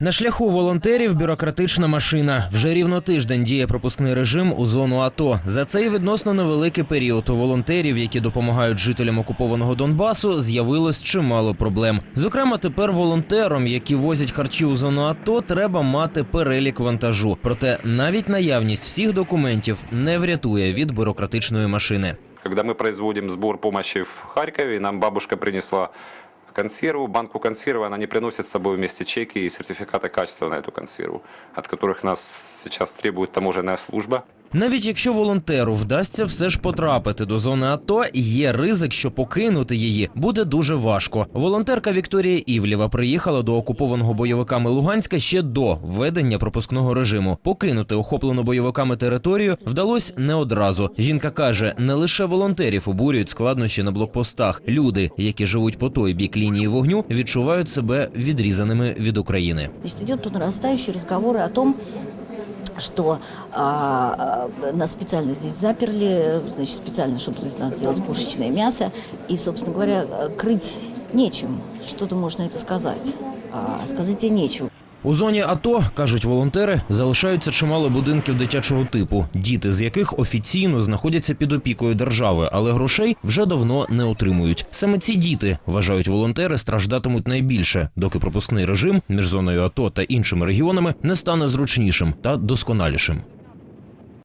На шляху волонтерів бюрократична машина. Вже рівно тиждень діє пропускний режим у зону АТО. За цей відносно невеликий період у волонтерів, які допомагають жителям окупованого Донбасу, з'явилось чимало проблем. Зокрема, тепер волонтерам, які возять харчі у зону АТО, треба мати перелік вантажу. Проте навіть наявність всіх документів не врятує від бюрократичної машини. Когда мы производим сбор помощи в Харькове, нам бабушка принесла консерву, банку консервы, она не приносит с собой вместе чеки и сертификаты качества на эту консерву, от которых нас сейчас требует таможенная служба. Навіть якщо волонтеру вдасться все ж потрапити до зони АТО, є ризик, що покинути її буде дуже важко. Волонтерка Вікторія Івлєва приїхала до окупованого бойовиками Луганська ще до введення пропускного режиму. Покинути охоплену бойовиками територію вдалося не одразу. Жінка каже, не лише волонтерів обурюють складнощі на блокпостах. Люди, які живуть по той бік лінії вогню, відчувають себе відрізаними від України. Идет тут нарастающие разговоры о том, что а, а, нас специально здесь заперли, значит, специально, чтобы из нас сделать пушечное мясо. И, собственно говоря, крыть нечем. Что ты можешь на это сказать? А, сказать тебе нечего. У зоні АТО, кажуть волонтери, залишаються чимало будинків дитячого типу, діти з яких офіційно знаходяться під опікою держави, але грошей вже давно не отримують. Саме ці діти, вважають волонтери, страждатимуть найбільше, доки пропускний режим між зоною АТО та іншими регіонами не стане зручнішим та досконалішим.